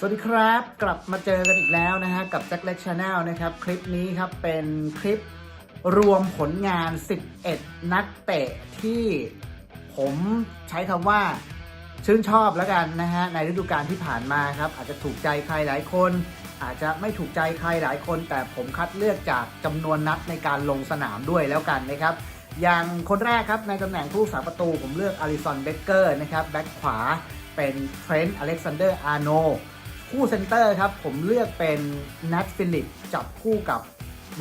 สวัสดีครับ กลับมาเจอกันอีกแล้วนะฮะ กับแจ็คเล็กชาแนลนะครับ คลิปนี้ครับ เป็นคลิปรวมผลงาน 11 นักเตะที่ผมใช้คำว่าชื่นชอบแล้วกันนะฮะ ในฤดูกาลที่ผ่านมาครับ อาจจะถูกใจใครหลายคน อาจจะไม่ถูกใจใครหลายคน แต่ผมคัดเลือกจากจำนวนนัดในการลงสนามด้วยแล้วกันนะครับ อย่างคนแรกครับในตำแหน่งผู้สาประตูผมเลือกอาริสันเบเกอร์นะครับแบ็คขวาเป็นเทรนต์อเล็กซานเดอร์อาร์โน คู่เซนเตอร์ครับ ผมเลือกเป็นนัทฟิลิปจับคู่กับ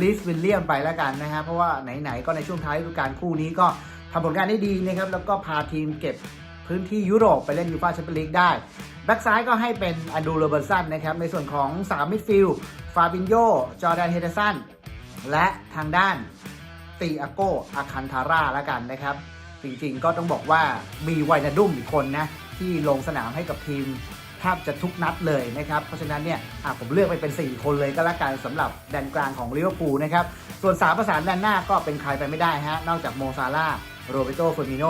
ลิสวิลเลียมไปแล้วกันนะฮะเพราะว่าไหนๆก็ในช่วงท้ายฤดูกาลคู่นี้ก็ทำผลงานได้ดีนะครับ แล้วก็พาทีมเก็บพื้นที่ยุโรปไปเล่นยูฟ่าแชมเปี้ยนลีกได้ แบ็กซ้ายก็ให้เป็นอันดูโรเบอร์สันนะครับ ในส่วนของ 3 มิดฟิลด์ฟาบินโยจอร์แดนเฮเดสัน และทางด้านตีอาโกอาคันทาร่าแล้วกันนะครับ จริงๆก็ต้องบอกว่ามีไวนาดุมอีกคนนะ ที่ลงสนามให้กับทีม แทบจะทุกนัดเลยนะครับ เพราะฉะนั้นเนี่ยผมเลือกไปเป็น 4 คนเลยก็แล้วกันสำหรับแดนกลางของลิเวอร์พูลนะครับ ส่วน3ประสานแดนหน้าก็เป็นใครไปไม่ได้ฮะ นอกจากโมซาร่าโรเบโตเฟอร์มิโน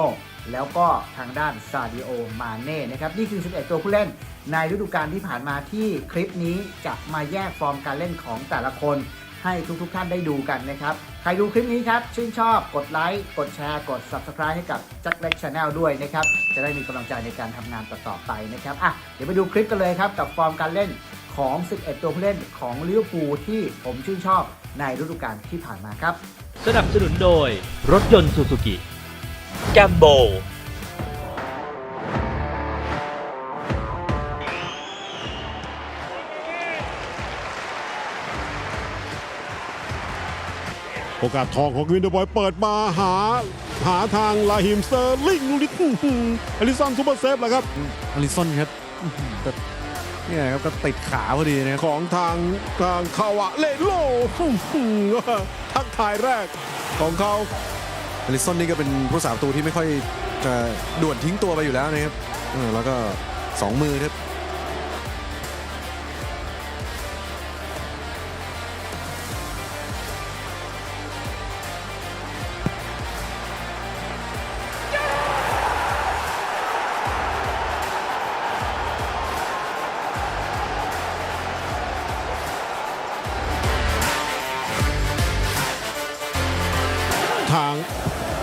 แล้วก็ทางด้านซาดิโอ มาเน่นะครับ นี่คือ 11 ตัวผู้เล่นในฤดูกาลที่ผ่านมาที่คลิปนี้จะมาแยกฟอร์มการเล่นของแต่ละคนให้ทุกๆท่านได้ดูกันนะครับ ใครดูคลิปนี้ครับ ชื่นชอบกดไลค์ กดแชร์ กด Subscribe ให้กับจักรเล็กชาแนลด้วยนะครับ จะได้มีกำลังใจในการทำงานต่อๆไปนะครับอะเดี๋ยวไปดูคลิปกันเลยครับ กับฟอร์มการเล่นของ 11 ตัวผู้เล่นของลิเวอร์พูลที่ผมชื่นชอบในฤดูกาลที่ผ่านมาครับ สนับสนุนโดยรถยนต์ซูซูกิแกมโบ โอกาสทองของวินเดอร์บอยเปิดมาหา หาทางลาฮิมสเตอร์ลิงลูกนิดอลิสันซูเปอร์เซฟแหละครับอลิสันครับอื้อหือแต่เนี่ยครับก็ติดขาพอดีนะครับของทางทางคาวะเลโลทักทายแรกของเขาอลิสันนี่ก็เป็นผู้สาประตูที่ไม่ค่อยจะด่วนทิ้งตัวไปอยู่แล้วนะครับเออแล้วก็สองมือครับ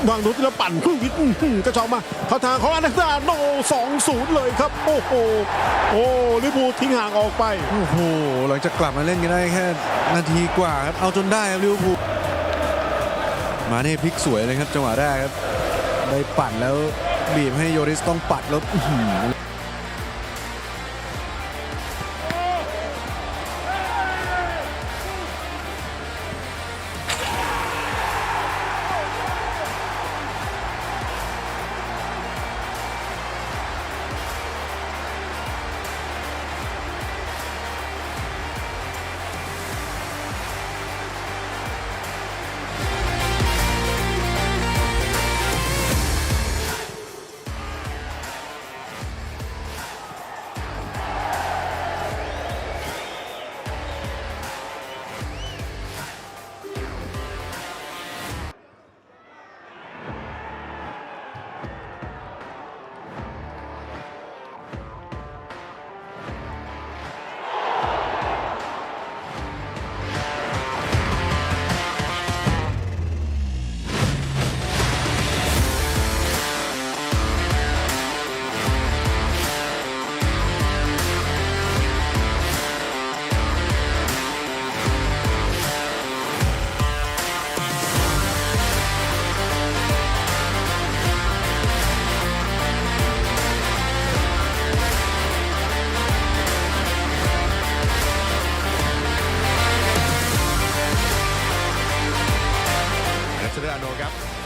วางดูที่ละปั่นครึ่งวิทย์กระชอกมาเข้าทางของอนาซาโนสองศูนย์เลยครับ โอ้โหโอ้ลิบูทิ้งห่างออกไปโอ้โหหลังจากกลับมาเล่นกันได้แค่นาทีกว่าครับเอาจนได้ครับลิเวอร์พูลมาเน่พลิกสวยเลยครับจังหวะแรกครับได้ปั่นแล้วบีบให้โยริสต้องปัดแล้ว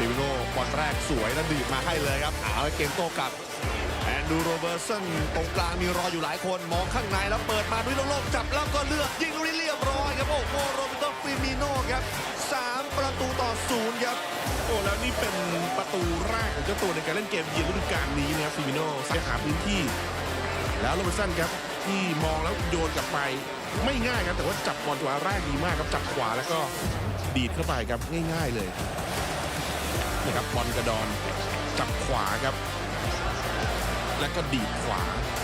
ฟิมิโนบอลแรกสวยแล้วดีดมาให้เลยครับเอาเกมโต้กลับแอนดูโรเบอร์สันตรงกลางมีรออยู่หลายคนมองข้างในแล้วเปิดมาด้วยโล่งๆจับแล้วก็เลือกยิงเรียบร้อยครับโอ้โหโรเบโตฟิมิโนครับสามประตูต่อศูนย์ครับโอ้แล้วนี่เป็นประตูแรกของเจ้าตัวในการเล่นเกมเยือนฤดูกาลนี้นะครับฟิมิโน่สายหาพื้นที่ แล้วโรเบร์สันครับที่มองแล้วโยนกลับไปไม่ง่ายครับแต่ว่าจับบอลตัวแรกดีมากครับจับขวาแล้วก็ดีดเข้าไปครับง่าย ๆ เลย นะครับบอลกระดอนจับขวาครับ แล้วก็ดีดขวา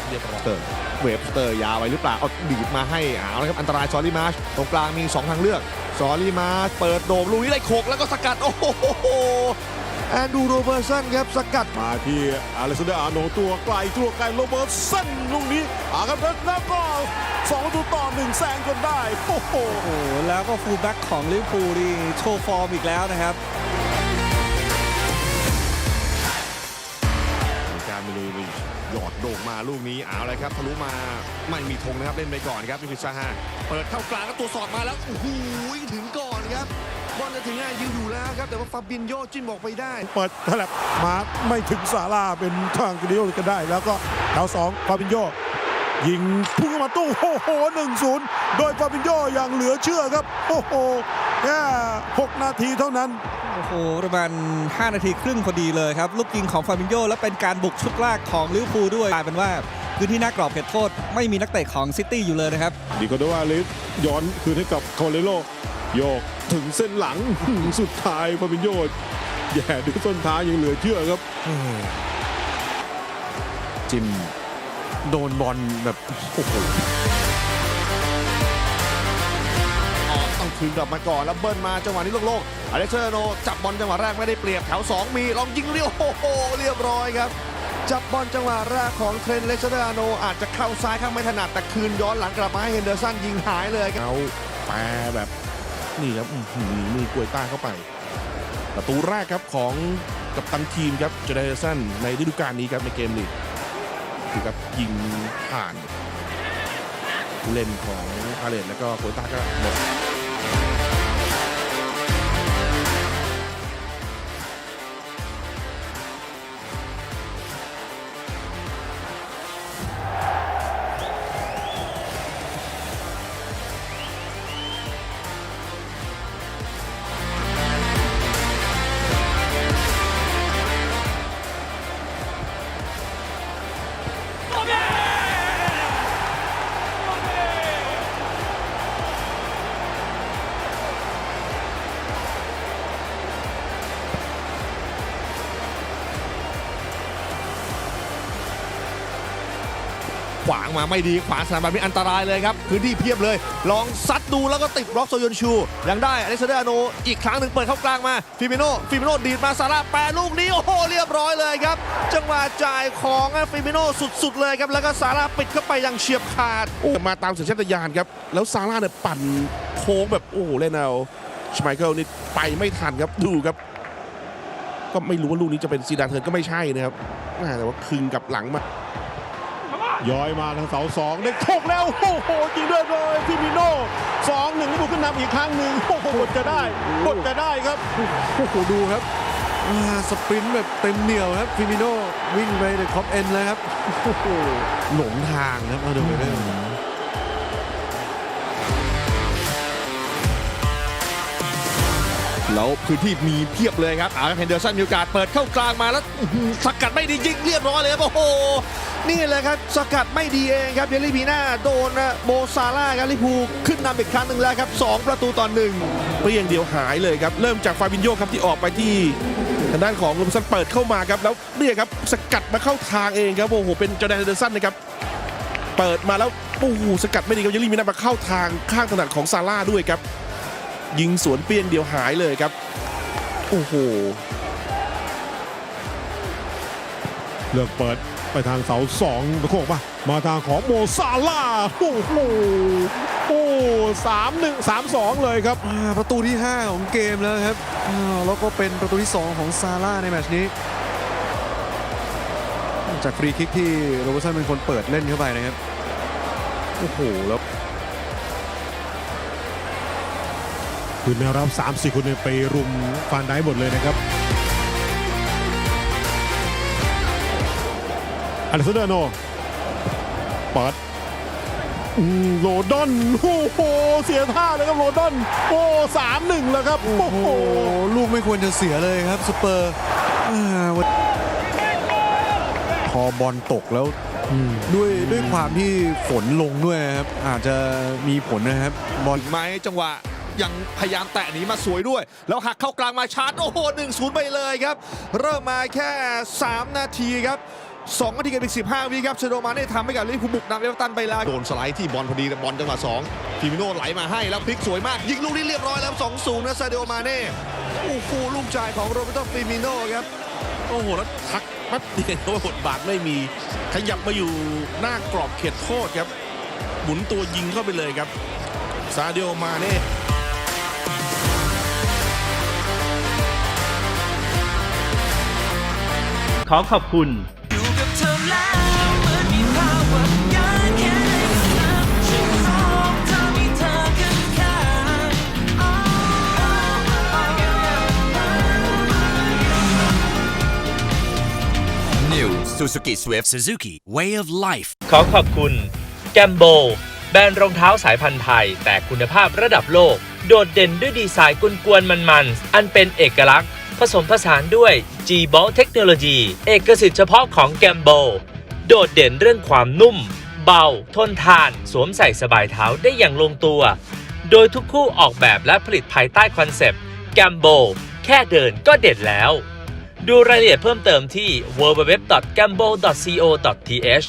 เรียบร้อยเตอร์เวฟสเตอร์ยาวไปหรือเปล่าเอาดีดมาให้เอาละครับอันตรายซอรี่มาร์ชตรงกลางมี 2 ทางเลือกซอรี่มาร์ชเปิดโดมลุยได้โขกแล้วก็สกัด โอ้โหแอนดูโรเบอร์สันครับสกัดมาที่อเลสซานเดอร์อาร์โนตัวไกลตัวไกลโรเบิร์ตสันลูกนี้อาครับแล้วก็สองประตูต่อหนึ่งแซงจนได้โอ้โหโอ้โหแล้วก็ฟูลแบ็กของลิเวอร์พูลนี่โชว์ฟอร์มอีกแล้วนะครับ หยอดโด่งมาลูกนี้เอาเลยครับทะลุมาไม่มีธงนะครับเล่นไปก่อนครับมิฟิซาฮาเปิดเข้ากลางแล้วตัวสอดมาแล้วโอ้โหถึงก่อนครับบอลจะถึงง่ายยิวอยู่แล้วครับแต่ว่าฟาบินโยจิ้มออกไปได้เปิดแถบมาไม่ถึงซาราเป็นทางกริโอกันได้ แล้วก็แถวสองฟาบินโยยิงพุ่งเข้ามาตู้โอ้โหหนึ่งศูนย์โดยฟาบินโยอย่างเหลือเชื่อครับ โอ้โหแค่หกนาทีเท่านั้น โอ้โหประมาณ 5 นาทีครึ่งพอดีเลยครับ ลูกยิงของฟาบินโยและเป็นการบุกชุดแรกของลิเวอร์พูลด้วยกลายเป็นว่าพื้นที่หน้ากรอบเขตโทษ ไม่มีนักเตะของซิตี้อยู่เลยนะครับดีโกโดวาลิสย้อนคืนให้กับคาเลโลโยกถึงเส้นหลังสุดท้ายฟาบินโยแย่ด้วยส้นเท้ายยังเหลือเชื่อครับจิมโดนบอลแบบโอ้โห คืนกลับมาก่อนแล้วเบิ้ลมาจังหวะนี้โล่งๆอเล็กเซอร์โนจับบอลจังหวะแรกไม่ได้เปรียบแถว 2 มีลองยิงเรียวโอ้โหเรียบร้อยครับจับบอลจังหวะแรกของเทรนเลกเซอร์โนอาจจะเข้าซ้ายข้างไม่ถนัดแต่คืนย้อนหลังกลับมาให้เฮนเดอร์สันยิงหายเลยครับเอาแปแบบ นี่ครับมือมือกวยต้าเข้าไป ประตูแรกครับของกัปตันทีมครับเจเดอร์สันในฤดูกาลนี้ครับในเกมลีกคือครับยิงผ่านผู้เล่นของพาเลตแล้วก็โคต้าก็หมด วางมาไม่ดีขวางสนามแบบนี้อันตรายเลยครับพื้นที่เพียบเลย ลองซัดดูแล้วก็ติดบล็อกโซยอนชู ยังได้อเล็กซานเดอร์อโน อีกครั้งหนึ่งเปิดเข้ากลางมาฟิมิโนฟิมิโนดีดมาซาร่าแปรลูกนี้โอ้โหเรียบร้อยเลยครับ จังหวะจ่ายของฟิมิโนสุดๆเลยครับแล้วก็ซาร่าปิดเข้าไปอย่างเฉียบขาดมาตามสัญชาตญาณครับแล้วซาร่าเนี่ยปั่นโค้งแบบโอ้โหเล่นเอาชไมเคิลนี่ไปไม่ทันครับดูครับ ก็ไม่รู้ว่าลูกนี้จะเป็นซีดานเทิร์นก็ไม่ใช่นะครับแม่แต่ว่าคึงกับหลังมา ย้อยมาทางเสาสองได้โชกแล้วโอ้โหจริงด้วยเลยฟิมิโน่สองหนึ่งบุกขึ้นนำอีกครั้งหนึ่งโอ้โหบดจะได้กดจะได้ครับโอ้โหดูครับสปรินต์แบบเต็มเหนียวครับฟิมิโน่วิ่งไปในท็อปเอ็นเลยครับโอ้โหหลงทางครับเอาดูไปเรื่อย แล้วพื้นที่มีเพียบเลยครับอาร์เฮนเดอร์สันมีโอกาสเปิดเข้ากลางมาแล้วสกัดไม่ดียิงเรียบร้อยเลยครับโอ้โหนี่แหละครับสกัดไม่ดีเองครับเยลลี่พีน่าโดนโมซาร่าครับลิพูขึ้นนำอีกครั้งหนึ่งแล้วครับ 2 ประตูต่อหนึ่งเปรี้ยงเดียวหายเลยครับ เริ่มจากฟาบินโยครับที่ออกไปที่ทางด้านของลูมสันเปิดเข้ามาครับแล้วเนี่ยครับสกัดมาเข้าทางเองครับโอ้โหเป็นจอแดนเดอร์สันนะครับเปิดมาแล้วโอ้โหสกัดไม่ดีครับเยลลี่มินามาเข้าทางข้างถนัดของซาร่าด้วยครับ ยิงสวนเปรี้ยงเดียวหายเลยครับ โอ้โห เลือกเปิดไปทางเสาสองตะโขกมามาทางของโมซาล่าโอ้โหโอ้สามหนึ่งสามสองเลยครับ อ่าประตูที่ 5 ของเกมแล้วครับอ่าแล้วก็เป็นประตูที่ 2 ของซาร่าในแมตช์นี้ จากฟรีคิกที่โรเบร์สันเป็นคนเปิดเล่นเข้าไปนะครับ โอ้โห แล้ว คือแนวรับ3 4คนเนี่ยไปรุมฟานได้หมดเลยนะครับอเลสซานเดอร์โนเปิดอืมโรดอนโอ้โหเสียท่าเลยครับโรดอนโอ้สามหนึ่งแล้วครับ โอ้โอ้โหโห ลูกไม่ควรจะเสียเลยครับสเปอร์อ่าวันพอบอลตกแล้วด้วยด้วยความที่ฝนลงด้วยครับ อาจจะมีผลนะครับ บอลไหมจังหวะ ยังพยายามแตะหนีมาสวยด้วย แล้วหักเข้ากลางมาชาร์จโอ้โห1 0ไปเลยครับ เริ่มมาแค่ 3 นาทีครับ2นาทีกับอีก 15 วิครับเชโดมาเน่ทำให้กับลิเวอร์พูลบุกนำเอเวอร์ตันไปแล้วโดนสไลด์ที่บอลพอดีแต่บอลจังหวะ2ฟิมิโน่ไหลมาให้แล้วพลิกสวยมาก ยิงลูกนี้เรียบร้อยแล้ว2-0นะซาเดโอมาเน่โอ้โหลูกจ่ายของโรเบโตฟิมิโน่ครับโอ้โหแล้วทักแป๊บเดียวบทบาทไม่มี ขยับมาอยู่หน้ากรอบเขตโทษครับ หมุนตัวยิงเข้าไปเลยครับซาเดียมาเน่ ขอขอบคุณ New Suzuki Swift Suzuki Way of Life ขอขอบคุณ แกมโบ แบรนด์รองเท้าสายพันธุ์ไทย แต่คุณภาพระดับโลก โดดเด่นด้วยดีไซน์กวนๆมันๆ อันเป็นเอกลักษณ์ ผสมผสานด้วย g b o l เทคโนโลยีเอกสิทธิ์เฉพาะของแกมโบโดดเด่นเรื่องความนุ่ม เบา ทนทาน สวมใส่สบายเท้าได้อย่างลงตัว โดยทุกคู่ออกแบบและผลิตภายใต้คอนเซปต์แกมโบแค่เดินก็เด็ดแล้ว ดูรายละเอียดเพิ่มเติมที่ www.gambo.co.th